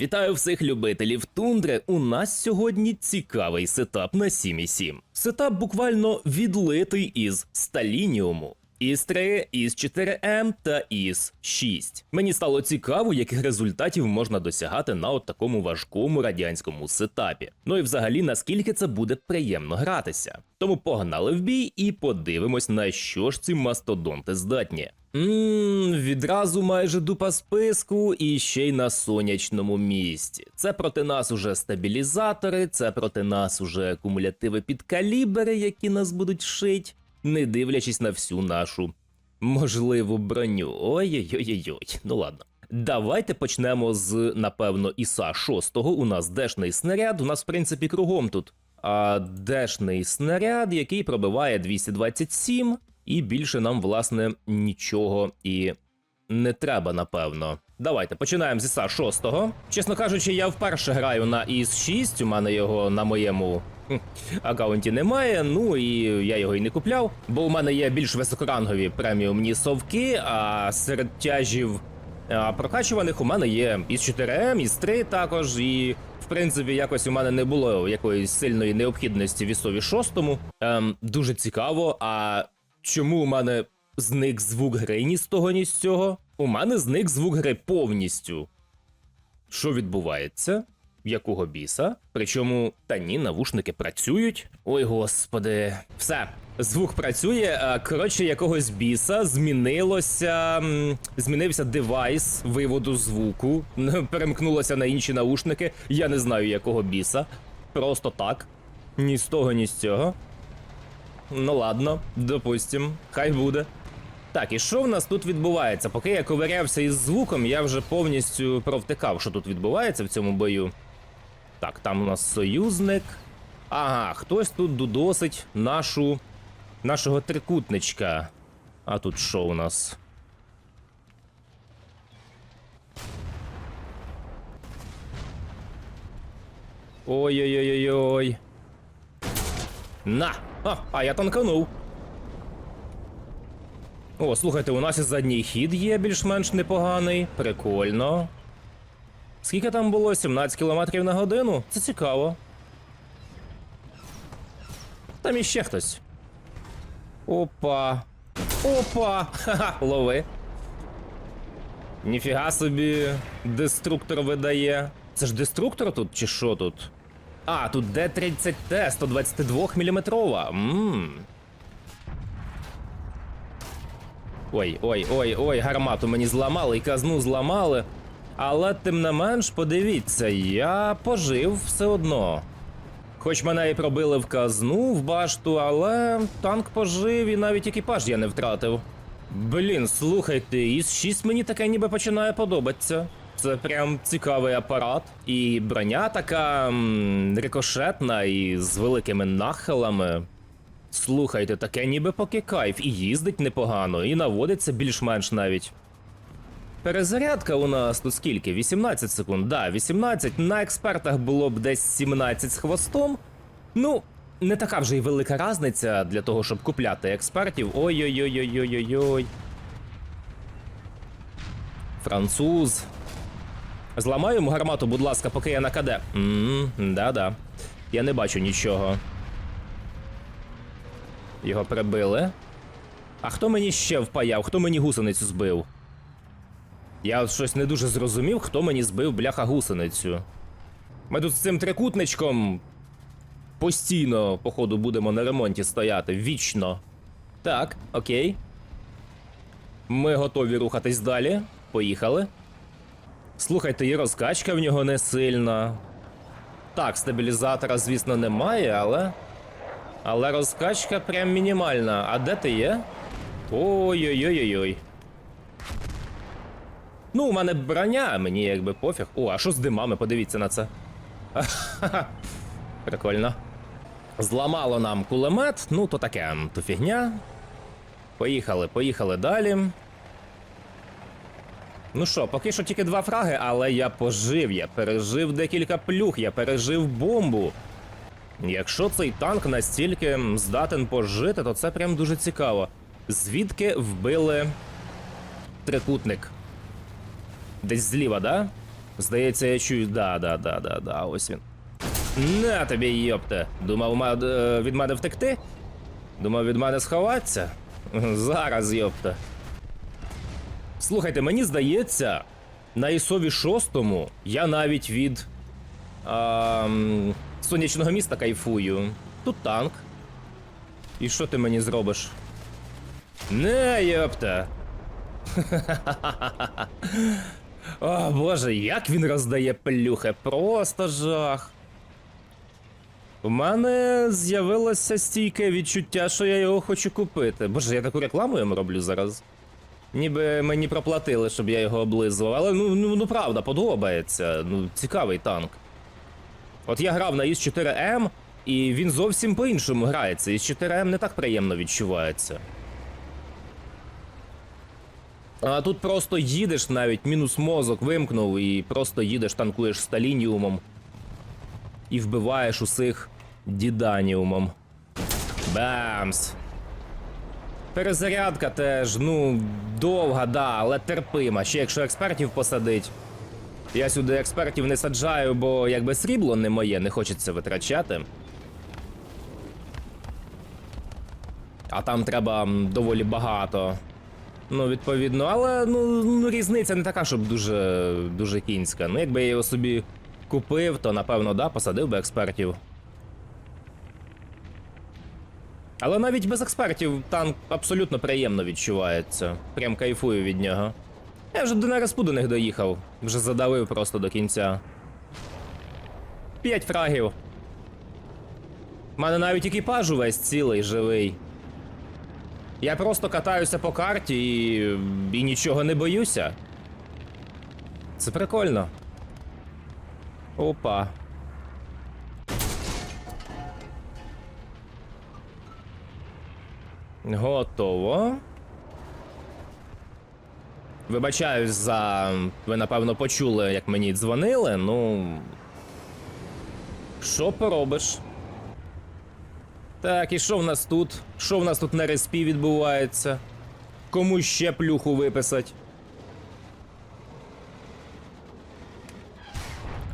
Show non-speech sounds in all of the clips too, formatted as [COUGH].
Вітаю всіх любителів тундри. У нас сьогодні цікавий сетап на 7.7. Сетап буквально відлитий із сталініуму. Із 3, із 4М та із 6. Мені стало цікаво, яких результатів можна досягати на от такому важкому радянському сетапі. Ну і взагалі наскільки це буде приємно гратися. Тому погнали в бій і подивимось, на що ж ці мастодонти здатні. Ммм, відразу майже дупа списку і ще й на сонячному місці. Це проти нас уже стабілізатори, це проти нас уже кумулятиви під калібри, які нас будуть шить, не дивлячись на всю нашу можливу броню. Ой-ой-ой-ой. Ну ладно. Давайте почнемо з, напевно, Іса 6 У нас дешний снаряд, у нас, в принципі, кругом тут. А дешний снаряд, який пробиває 227, і більше нам, власне, нічого і не треба, напевно. Давайте починаємо з Іса 6 Чесно кажучи, я вперше граю на іс 6 у мене його на моєму хм, аккаунті немає. Ну і я його і не купляв, бо у мене є більш високорангові преміумні совки, а серед тяжів а, прокачуваних у мене є із 4М, із 3 також, і в принципі якось у мене не було якоїсь сильної необхідності в ісові 6 Ем, дуже цікаво. А чому у мене зник звук гри ні з того, ні з цього? У мене зник звук гри повністю. Що відбувається? Якого біса? Причому та ні, навушники працюють. Ой, господи, все. Звук працює. Коротше, якогось біса змінилося. Змінився девайс виводу звуку. [LAUGHS] Перемкнулося на інші наушники. Я не знаю якого біса. Просто так. Ні з того, ні з цього. Ну ладно, допустим, хай буде. Так, і що в нас тут відбувається? Поки я ковирявся із звуком, я вже повністю провтикав, що тут відбувається в цьому бою. Так, там у нас союзник. Ага, хтось тут дудосить нашу. нашого трикутничка. А тут що у нас? Ой-ой-ой-ой-ой. На! А, а я танканув. О, слухайте, у нас і задній хід є більш-менш непоганий. Прикольно. Скільки там було? 17 км на годину? Це цікаво. Там іще хтось. Опа. Опа! Ха-ха, лови. Ніфіга собі деструктор видає. Це ж деструктор тут чи що тут? А, тут Д-30Т 122 мм. Ммм. Ой, ой, ой, ой, гармату мені зламали і казну зламали. Але тим не менш, подивіться, я пожив все одно. Хоч мене і пробили в казну, в башту, але танк пожив і навіть екіпаж я не втратив. Блін, слухайте, із 6 мені таке ніби починає подобатися. Це прям цікавий апарат. І броня така м, рикошетна і з великими нахилами. Слухайте, таке ніби поки кайф, і їздить непогано, і наводиться більш-менш навіть. Перезарядка у нас тут скільки? 18 секунд. Да, 18. На експертах було б десь 17 з хвостом. Ну, не така вже й велика різниця для того, щоб купляти експертів. Ой-ой-ой-ой-ой-ой. Француз. Зламаю гармату, будь ласка, поки я на КД. Ммм, да-да. Я не бачу нічого. Його прибили. А хто мені ще впаяв? Хто мені гусеницю збив? Я щось не дуже зрозумів, хто мені збив бляха гусеницю. Ми тут з цим трикутничком постійно, походу, будемо на ремонті стояти. Вічно. Так, окей. Ми готові рухатись далі. Поїхали. Слухайте, і розкачка в нього не сильна. Так, стабілізатора, звісно, немає, але. Але розкачка прям мінімальна. А де ти є? Ой-ой-ой-ой-ой. Ну, у мене броня, мені якби пофіг. О, а що з димами? Подивіться на це. [LAUGHS] Прикольно. Зламало нам кулемет, ну то таке, то фігня. Поїхали, поїхали далі. Ну що, поки що тільки два фраги, але я пожив, я пережив декілька плюх, я пережив бомбу. Якщо цей танк настільки здатен пожити, то це прям дуже цікаво. Звідки вбили трикутник? Десь зліва, да? Здається, я чую. Да, да, да, да, да, ось він. На тобі, йопте. Думав е, від мене втекти? Думав від мене сховатися? Зараз, йопте. Слухайте, мені здається, на ісові шостому я навіть від а, сонячного міста кайфую. Тут танк. І що ти мені зробиш? Не, йопта. [LAUGHS] О, боже, як він роздає плюхи, просто жах. У мене з'явилося стійке відчуття, що я його хочу купити. Боже, я таку рекламу йому роблю зараз. Ніби мені проплатили, щоб я його облизував. Але ну, ну, ну правда, подобається. Ну, цікавий танк. От я грав на іс 4 м і він зовсім по-іншому грається. іс 4 м не так приємно відчувається. А тут просто їдеш навіть, мінус мозок вимкнув, і просто їдеш, танкуєш сталініумом. І вбиваєш усіх діданіумом. Бамс. Перезарядка теж, ну, довга, да, але терпима. Ще якщо експертів посадить. Я сюди експертів не саджаю, бо якби срібло не моє, не хочеться витрачати. А там треба доволі багато. Ну, відповідно, але ну, ну різниця не така, щоб дуже, дуже кінська. Ну, якби я його собі купив, то напевно, да, посадив би експертів. Але навіть без експертів танк абсолютно приємно відчувається. Прям кайфую від нього. Я вже до Нереспу до них доїхав. Вже задавив просто до кінця. П'ять фрагів. У мене навіть екіпаж увесь цілий живий. Я просто катаюся по карті і, і нічого не боюся. Це прикольно. Опа. Готово. Вибачаюсь за. Ви напевно почули, як мені дзвонили. Ну. Що поробиш? Так, і що в нас тут? Що в нас тут на респі відбувається? Кому ще плюху виписать?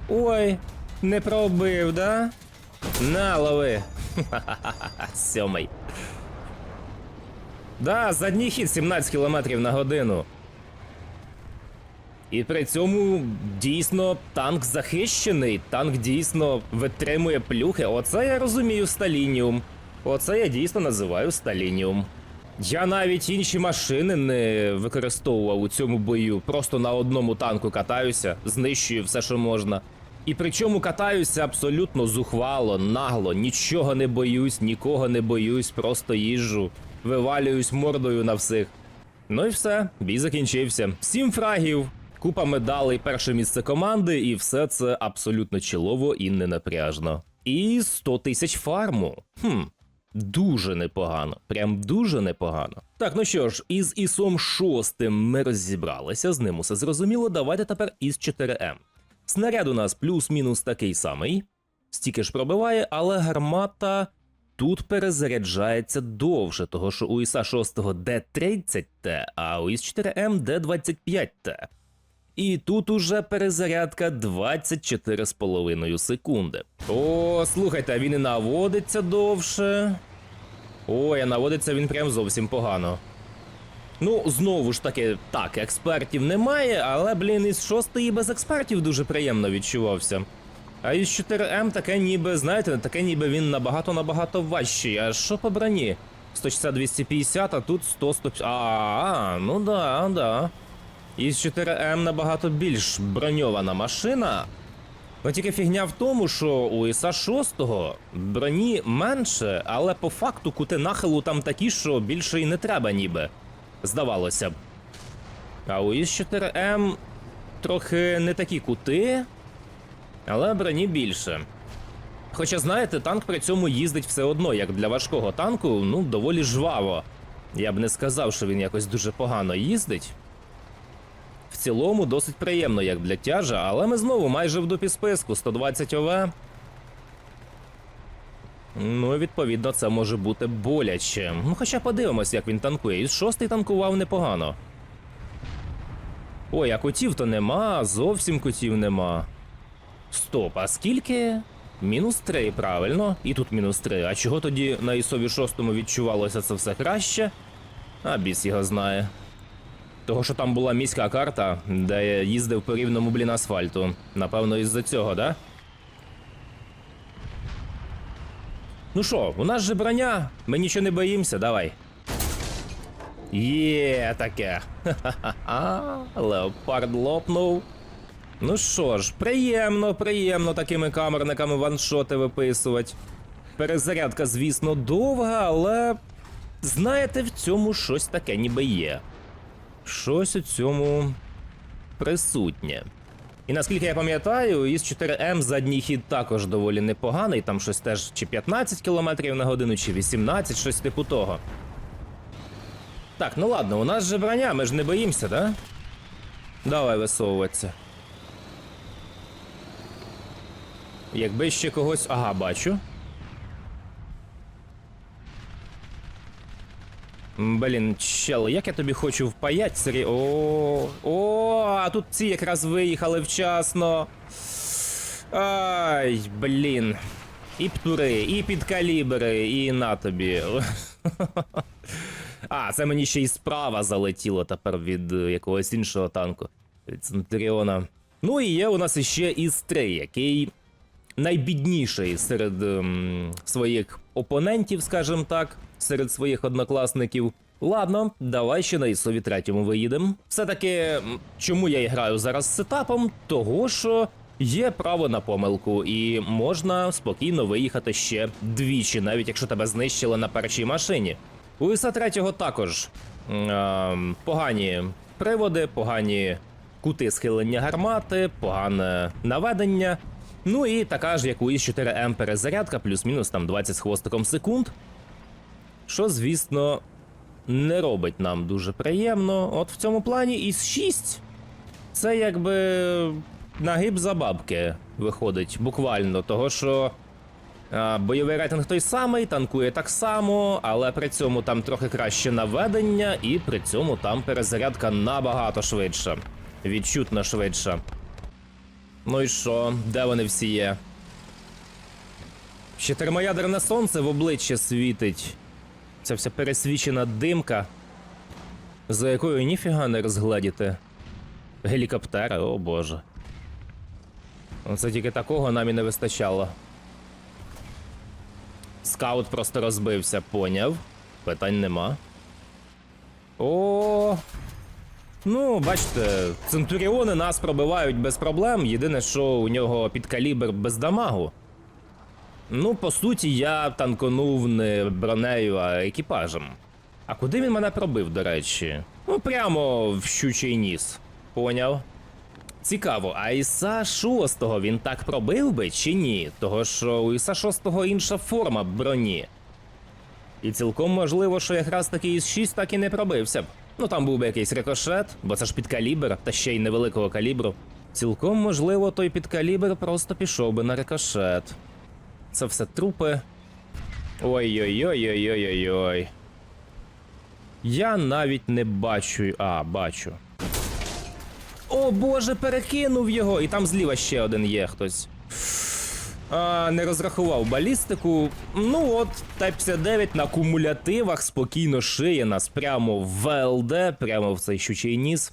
Ой, не пробив, да? На, лови. [LAUGHS] Сьомий. Да, задній хід 17 км на годину. І при цьому дійсно танк захищений, танк дійсно витримує плюхи. Оце я розумію сталініум. Оце я дійсно називаю сталініум. Я навіть інші машини не використовував у цьому бою. Просто на одному танку катаюся, знищую все, що можна. І причому катаюся абсолютно зухвало, нагло, нічого не боюсь, нікого не боюсь, просто їжджу, вивалююсь мордою на всіх. Ну і все, бій закінчився. Сім фрагів, купа медалей, перше місце команди, і все це абсолютно чілово і ненапряжно. І 100 тисяч фарму. Хм. Дуже непогано, прям дуже непогано. Так, ну що ж, із ісом 6 ми розібралися, з ним усе зрозуміло. Давайте тепер із 4М. Снаряд у нас плюс-мінус такий самий, стільки ж пробиває, але гармата тут перезаряджається довше, того що у іса 6 Д30Т, а у іс 4М Д25Т. І тут уже перезарядка 24,5 секунди. О, слухайте, він і наводиться довше. Ой, а наводиться він прям зовсім погано. Ну, знову ж таки, так, експертів немає, але, блін, із шостої без експертів дуже приємно відчувався. А із 4М таке ніби, знаєте, таке ніби він набагато-набагато важчий. А що по броні? 160-250, а тут 100-100... А, ну да, да. Із 4М набагато більш броньована машина. Ну тільки фігня в тому, що у іса 6 броні менше, але по факту кути нахилу там такі, що більше і не треба ніби. Здавалося б. А у іс 4М трохи не такі кути, але броні більше. Хоча, знаєте, танк при цьому їздить все одно, як для важкого танку, ну, доволі жваво. Я б не сказав, що він якось дуже погано їздить. Цілому досить приємно, як для тяжа, але ми знову майже в дупі списку 120 ОВ. Ну, відповідно, це може бути боляче. Ну, хоча подивимось, як він танкує. Із шостий танкував непогано. Ой, а котів то нема, зовсім котів нема. Стоп, а скільки? Мінус 3, правильно. І тут мінус 3. А чого тоді на ісові 6 відчувалося це все краще? А біс його знає. Того, що там була міська карта, де я їздив по рівному блін асфальту. Напевно, із-за цього, да? Ну що, у нас же броня, ми нічого не боїмося, давай. Є таке. Ха-ха-ха. Леопард лопнув. Ну що ж, приємно, приємно такими камерниками ваншоти виписувати. Перезарядка, звісно, довга, але. Знаєте, в цьому щось таке ніби є. Щось у цьому присутнє. І наскільки я пам'ятаю, із 4М задній хід також доволі непоганий, там щось теж чи 15 км на годину, чи 18, щось типу того. Так, ну ладно, у нас же броня, ми ж не боїмося, да? Давай висовуватися. Якби ще когось. Ага, бачу. Блін, чел, як я тобі хочу впаять, сері. О, о, а тут ці якраз виїхали вчасно. Ай, блін. І птури, і підкалібри, і на тобі. [LAUGHS] А, це мені ще й справа залетіло тепер від е, якогось іншого танку. Від Центуріона. Ну і є у нас іще 3 який найбідніший серед ем, своїх опонентів, скажімо так, серед своїх однокласників. Ладно, давай ще на ісові третьому виїдемо. Все-таки, чому я і граю зараз з сетапом? Того, що є право на помилку, і можна спокійно виїхати ще двічі, навіть якщо тебе знищили на першій машині. У іса третього також ем, погані приводи, погані кути схилення гармати, погане наведення. Ну і така ж, як у ІС 4М перезарядка, плюс-мінус там 20 з хвостиком секунд. Що, звісно, не робить нам дуже приємно. От в цьому плані ІС 6 це якби нагиб за бабки виходить, буквально, того що. Бойовий рейтинг той самий, танкує так само, але при цьому там трохи краще наведення, і при цьому там перезарядка набагато швидша. Відчутно швидша. Ну і що? Де вони всі є? Ще термоядерне сонце в обличчя світить. Ця вся пересвічена димка, за якою ніфіга не розгледіти. Гелікоптери, о боже. Оце тільки такого нам і не вистачало. Скаут просто розбився, поняв. Питань нема. О. Ну, бачите, центуріони нас пробивають без проблем. Єдине, що у нього підкалібр без дамагу. Ну, по суті, я танконув не бронею, а екіпажем. А куди він мене пробив, до речі? Ну, прямо в щучий ніс. Поняв? Цікаво, а Іса 6 він так пробив би чи ні? Того що у Іса 6 інша форма броні. І цілком можливо, що якраз таки із 6 так і не пробився б. Ну там був би якийсь рикошет, бо це ж підкалібр, та ще й невеликого калібру. Цілком можливо, той підкалібр просто пішов би на рикошет. Це все трупи. Ой-ой-ой-ой-ой-ой. Я навіть не бачу. А, бачу. О боже, перекинув його! І там зліва ще один є хтось. А, не розрахував балістику. Ну от, Т-59 на кумулятивах спокійно шиє нас прямо в ВЛД, прямо в цей щучий ніс.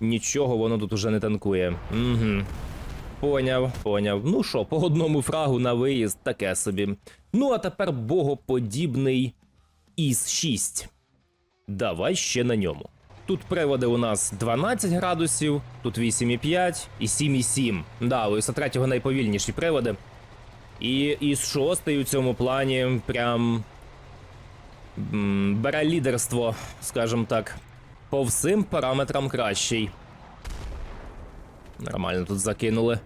Нічого воно тут уже не танкує. Угу. Поняв, поняв. Ну що, по одному фрагу на виїзд, таке собі. Ну а тепер богоподібний ІС-6. Давай ще на ньому. Тут приводи у нас 12 градусів, тут 8,5 і 7,7. Да, у ІСа-3 найповільніші приводи. І із шостий у цьому плані прям бере лідерство, скажімо так. По всім параметрам кращий. Нормально тут закинули.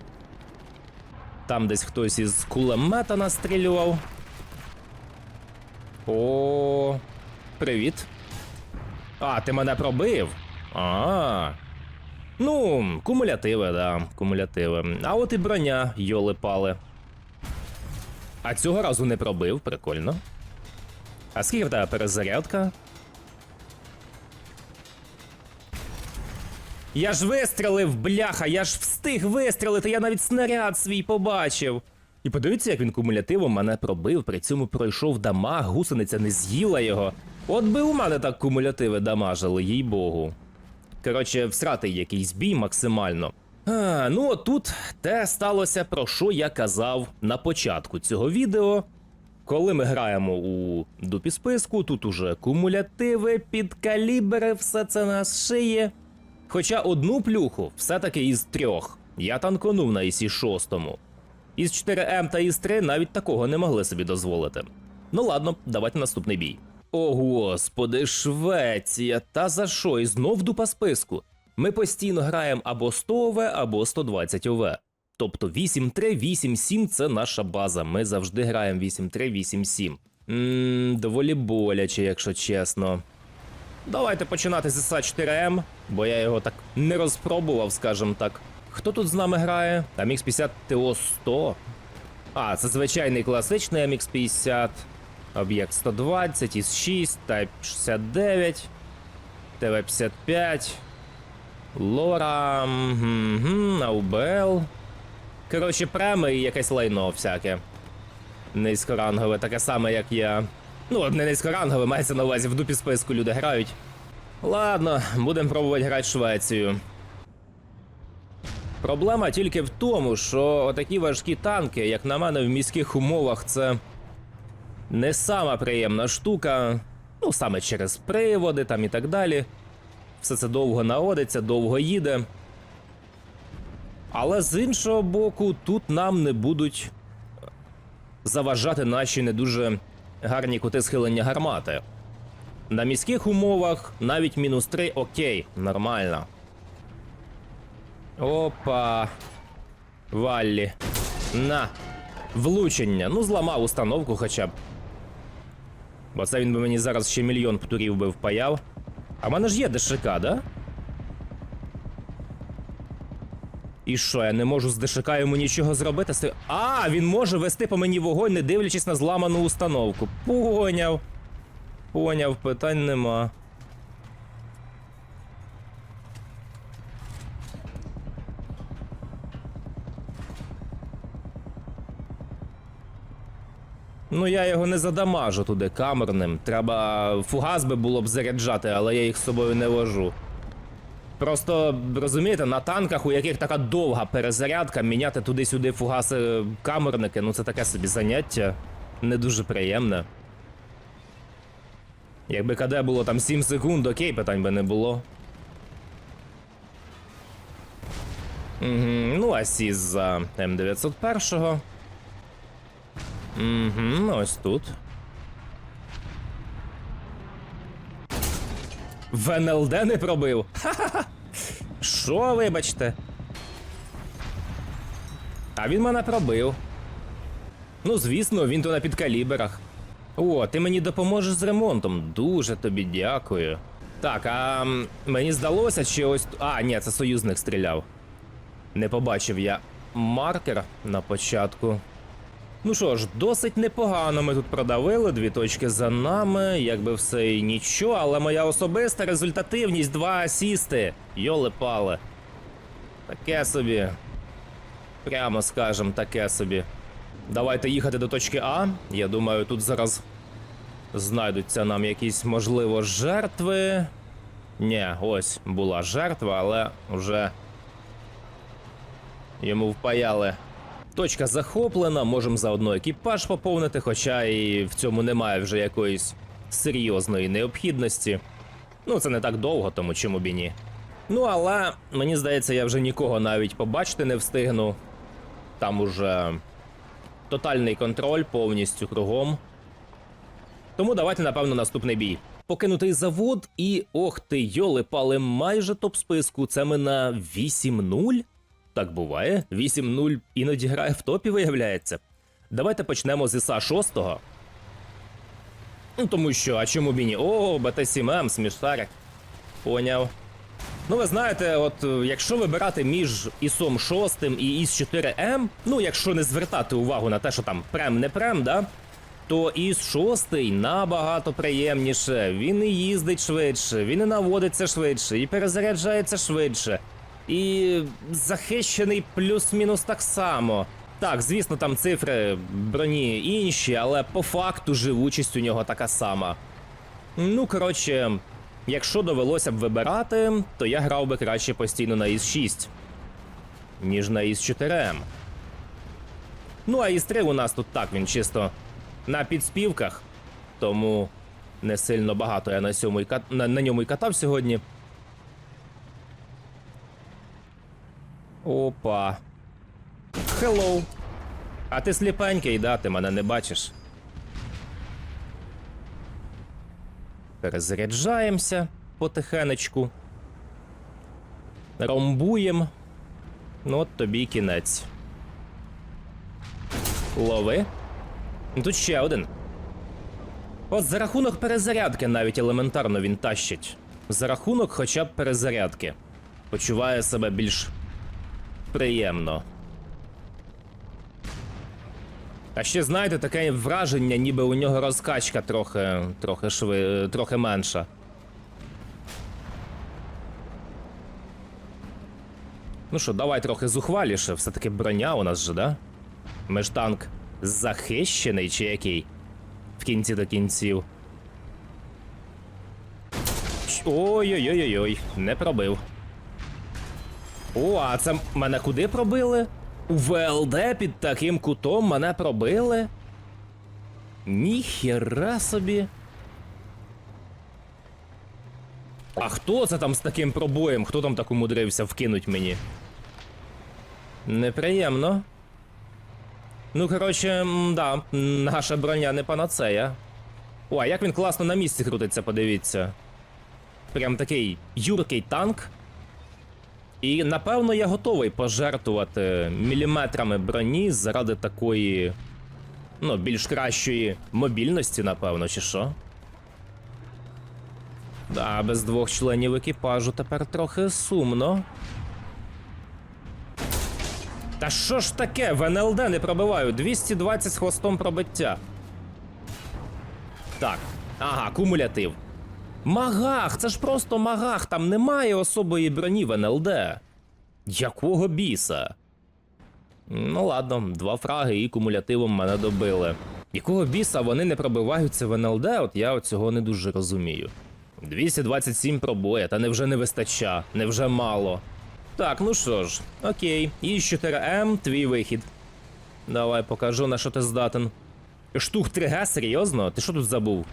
Там десь хтось із кулемета настрілював. О, привіт. А, ти мене пробив? А. Ну, кумулятиви, да, кумулятиви. А от і броня, йоли пали. А цього разу не пробив, прикольно. А скільки в тебе перезарядка? Я ж вистрелив, бляха, я ж встиг вистрелити, я навіть снаряд свій побачив. І подивіться, як він кумулятивом мене пробив, при цьому пройшов дамаг, гусениця не з'їла його. От би у мене так кумулятиви дамажили, їй богу. Коротше, всратий якийсь бій максимально. А, ну от тут те сталося, про що я казав на початку цього відео. Коли ми граємо у дупі списку, тут уже кумулятиви, підкалібри, все це нас шиє. Хоча одну плюху все-таки із трьох я танконув на ісі 6 Із 4М та із 3 навіть такого не могли собі дозволити. Ну ладно, давайте наступний бій. О господи, Швеція, та за що? І знов дупа списку. Ми постійно граємо або 100 ОВ, або 120 ОВ. Тобто 8-3, 8-7 це наша база. Ми завжди граємо 8-3, 8-7. Ммм, доволі боляче, якщо чесно. Давайте починати з СА 4М, бо я його так не розпробував, скажімо так. Хто тут з нами грає? MX50 TO 100. А, це звичайний класичний MX50. Об'єкт 120, із 6, Type 69, ТВ-55, Лора, АУБЛ. Коротше, преми і якесь лайно всяке. Низькорангове, таке саме, як я. Ну, не низькорангове, мається на увазі в дупі списку люди грають. Ладно, будемо пробувати грати Швецію. Проблема тільки в тому, що отакі важкі танки, як на мене, в міських умовах, це не сама приємна штука. Ну, саме через приводи там і так далі. Все це довго наводиться, довго їде. Але з іншого боку, тут нам не будуть заважати наші не дуже гарні кути схилення гармати. На міських умовах навіть мінус 3 окей, нормально. Опа. Валлі. На. Влучення. Ну, зламав установку хоча б. Бо це він би мені зараз ще мільйон птурів би впаяв. А в мене ж є ДШК, да? І що, я не можу з ДШК йому нічого зробити? А, він може вести по мені вогонь, не дивлячись на зламану установку. Поняв. Поняв, питань нема. Ну, я його не задамажу туди камерним. Треба фугас би було б заряджати, але я їх з собою не вожу. Просто розумієте, на танках, у яких така довга перезарядка, міняти туди-сюди фугаси камерники, ну це таке собі заняття. Не дуже приємне. Якби КД було там 7 секунд, окей, питань би не було. Угу, ну, а за М901. Угу, ось тут. В НЛД не пробив. Ха-ха-ха. Що, вибачте? А він мене пробив. Ну, звісно, він то на підкаліберах. О, ти мені допоможеш з ремонтом. Дуже тобі дякую. Так, а мені здалося, чи ось. А, ні, це союзник стріляв. Не побачив я маркер на початку. Ну що ж, досить непогано ми тут продавили, дві точки за нами, якби все і нічого, але моя особиста результативність два асісти. Йоле пале. Таке собі. Прямо скажем, таке собі. Давайте їхати до точки А. Я думаю, тут зараз знайдуться нам якісь, можливо, жертви. Ні, ось була жертва, але вже йому впаяли. Точка захоплена, можемо заодно екіпаж поповнити, хоча і в цьому немає вже якоїсь серйозної необхідності. Ну, це не так довго, тому чому б і ні. Ну, але мені здається, я вже нікого навіть побачити не встигну. Там уже тотальний контроль повністю кругом. Тому давайте, напевно, наступний бій. Покинутий завод і ох ти, йоли пали майже топ списку. Це ми на 8-0? Так буває. 8-0 іноді грає в топі, виявляється. Давайте почнемо з ІСа 6. Ну, тому що, а чому б ні? О, БТ-7М, смішарик. Поняв. Ну, ви знаєте, от е, якщо вибирати між ІСом 6 і ІС 4М, ну якщо не звертати увагу на те, що там прем не прем, да? То із шостий набагато приємніше. Він і їздить швидше, він і наводиться швидше, і перезаряджається швидше. І захищений плюс-мінус так само. Так, звісно, там цифри броні інші, але по факту живучість у нього така сама. Ну, коротше, якщо довелося б вибирати, то я грав би краще постійно на ІС 6, ніж на ІС 4М. Ну, а ІС 3 у нас тут так, він чисто на підспівках, тому не сильно багато я на, сьому і кат... на, на ньому і катав сьогодні. Опа. Хеллоу. А ти сліпенький, да, ти мене не бачиш. Перезаряджаємося потихенечку. Ромбуєм. Ну, от тобі кінець. Лови. Ну, Тут ще один. От за рахунок перезарядки навіть елементарно він тащить. За рахунок хоча б перезарядки. Почуває себе більш приємно. А ще знаєте, таке враження, ніби у нього розкачка трохи, трохи, шви, трохи менша. Ну що, давай трохи зухваліше, все-таки броня у нас же, да? Ми ж танк захищений чи який? В кінці до кінців. Ой-ой-ой-ой, не пробив. О, а це мене куди пробили? У ВЛД під таким кутом мене пробили? Ніхера собі. А хто це там з таким пробоєм? Хто там так умудрився вкинуть мені? Неприємно. Ну, коротше, да, наша броня не панацея. О, як він класно на місці крутиться, подивіться. Прям такий юркий танк. І напевно я готовий пожертвувати міліметрами броні заради такої. Ну, більш кращої мобільності, напевно, чи що. Да, без двох членів екіпажу тепер трохи сумно. Та що ж таке? В НЛД не пробиваю. 220 з хвостом пробиття. Так. Ага, кумулятив. Магах, це ж просто магах, там немає особої броні в НЛД. Якого біса? Ну ладно, два фраги і кумулятивом мене добили. Якого біса вони не пробиваються в НЛД, от я цього не дуже розумію. 227 пробоя, та невже не вистача, невже мало. Так, ну що ж, окей, і 4М, твій вихід. Давай покажу, на що ти здатен. Штук 3Г, серйозно? Ти що тут забув?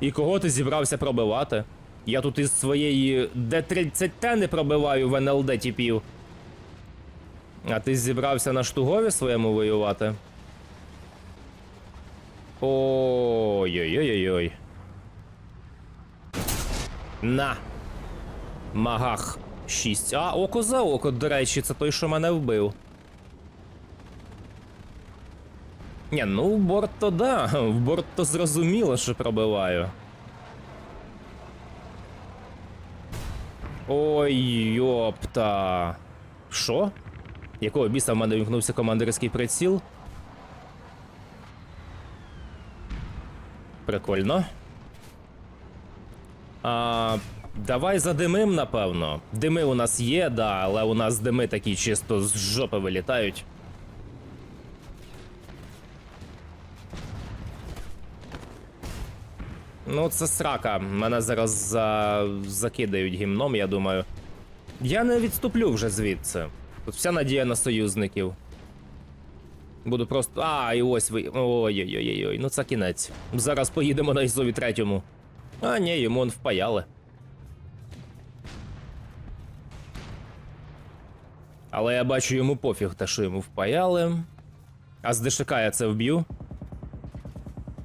І кого ти зібрався пробивати? Я тут із своєї Д-30Т не пробиваю в НЛД тіпів. А ти зібрався на штугові своєму воювати? Ой-ой-ой-ой. На. Магах 6. А, око за око, до речі, це той, що мене вбив. Ні, ну в борт то да, в борт то зрозуміло, що пробиваю. Ой, йопта. Що? Якого біса в мене вімкнувся командирський приціл? Прикольно. А, давай задимим, напевно. Дими у нас є, да, але у нас дими такі чисто з жопи вилітають. Ну, це срака. Мене зараз за... закидають гімном, я думаю. Я не відступлю вже звідси. Тут вся надія на союзників. Буду просто. А, і ось ви. Ой-ой-ой-ой, ну це кінець. Зараз поїдемо на Ізові третьому. А, ні, йому он впаяли. Але я бачу йому пофіг, те, що йому впаяли. А з ДШК я це вб'ю.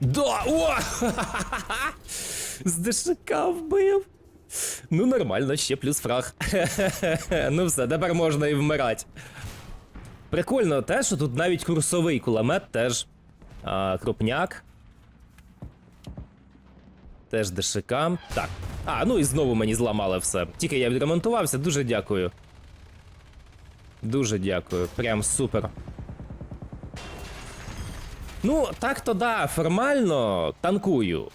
Да! О! [LAUGHS] З ДШК вбив. Ну, нормально, ще плюс фраг. [LAUGHS] ну все, тепер можна і вмирати. Прикольно те, що тут навіть курсовий кулемет теж. А, крупняк. Теж ДШК. Так. А, ну і знову мені зламали все. Тільки я відремонтувався, дуже дякую. Дуже дякую. Прям супер. Ну, так то да, формально танкую.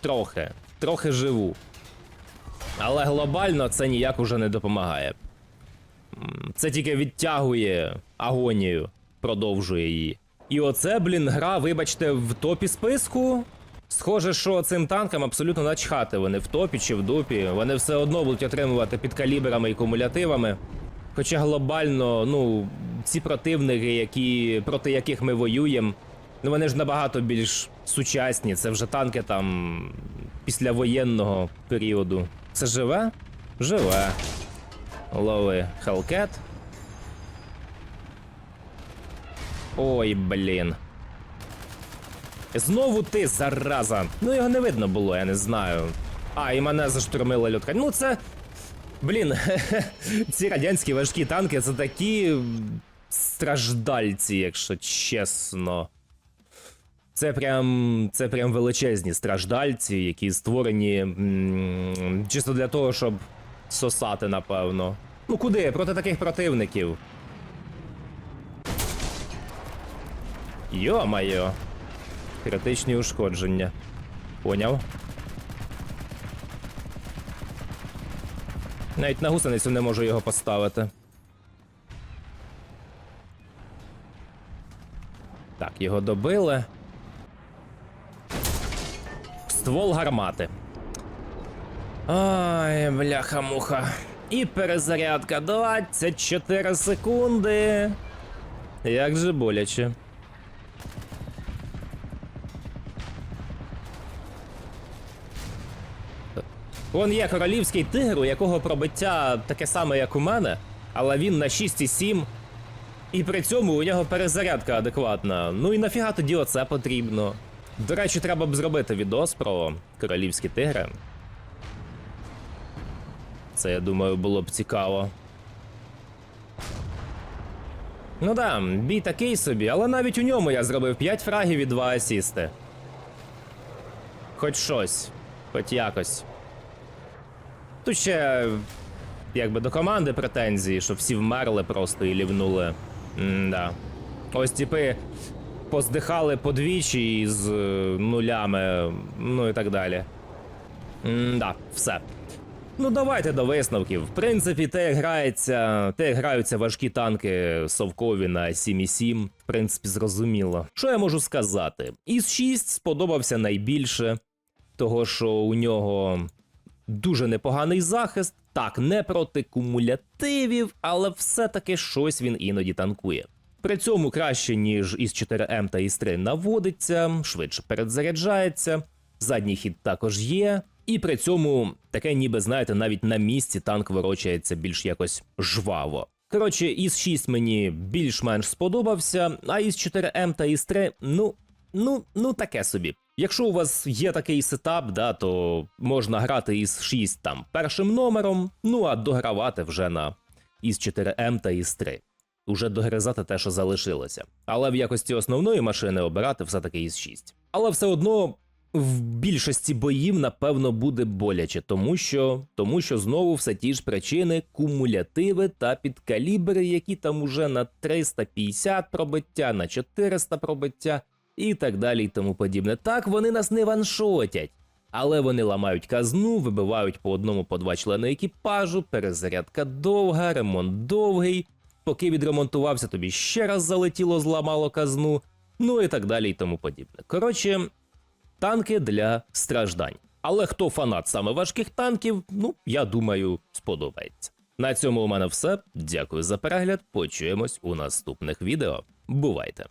Трохи. Трохи живу. Але глобально це ніяк уже не допомагає. Це тільки відтягує агонію, продовжує її. І оце, блін, гра, вибачте, в топі списку. Схоже, що цим танкам абсолютно начхати. Вони в топі чи в дупі. Вони все одно будуть отримувати під калібрами і кумулятивами. Хоча глобально, ну, ці противники, які, проти яких ми воюємо, ну вони ж набагато більш сучасні. Це вже танки там післявоєнного періоду. Це живе? Живе. Лови Хелкет. Ой, блін. Знову ти, зараза. Ну його не видно було, я не знаю. А, і мене заштурмила льотка. Ну це. Блін, [LAUGHS] ці радянські важкі танки це такі страждальці, якщо чесно. Це прям, це прям величезні страждальці, які створені м, чисто для того, щоб сосати, напевно. Ну куди? Проти таких противників. Йо-майо. Критичні ушкодження. Поняв. Навіть на гусеницю не можу його поставити. Так, його добили. Ствол гармати. Ай, бляха-муха. І перезарядка 24 секунди. Як же боляче. Вон є королівський тигр, у якого пробиття таке саме, як у мене, але він на 6,7. І при цьому у нього перезарядка адекватна. Ну і нафіга тоді оце потрібно. До речі, треба б зробити відос про королівські тигри. Це, я думаю, було б цікаво. Ну да, бій такий собі, але навіть у ньому я зробив 5 фрагів і 2 асісти. Хоч щось, хоч якось. Тут ще якби до команди претензії, що всі вмерли просто і лівнули. М-да. Ось типи поздихали подвічі із е, нулями, ну і так далі. М-да, все. Ну, давайте до висновків. В принципі, те, грається, те, граються важкі танки совкові на 7,7, в принципі, зрозуміло. Що я можу сказати? Із 6 сподобався найбільше, того що у нього дуже непоганий захист. Так, не проти кумулятивів, але все-таки щось він іноді танкує. При цьому краще, ніж із 4М та із 3 наводиться, швидше перезаряджається, задній хід також є. І при цьому таке, ніби знаєте, навіть на місці танк ворочається більш якось жваво. Коротше, із 6 мені більш-менш сподобався, а із 4М та із 3, ну, ну, ну таке собі. Якщо у вас є такий сетап, да, то можна грати із 6 там першим номером, ну а догравати вже на із 4М та із 3. Уже догризати те, що залишилося. Але в якості основної машини обирати все-таки із 6. Але все одно в більшості боїв, напевно, буде боляче, тому що, тому що знову все ті ж причини, кумулятиви та підкалібри, які там уже на 350 пробиття, на 400 пробиття і так далі, і тому подібне. Так вони нас не ваншотять. Але вони ламають казну, вибивають по одному по два члени екіпажу, перезарядка довга, ремонт довгий. Поки відремонтувався, тобі ще раз залетіло, зламало казну, ну і так далі, і тому подібне. Коротше, танки для страждань. Але хто фанат саме важких танків, ну я думаю, сподобається. На цьому у мене все. Дякую за перегляд. Почуємось у наступних відео. Бувайте!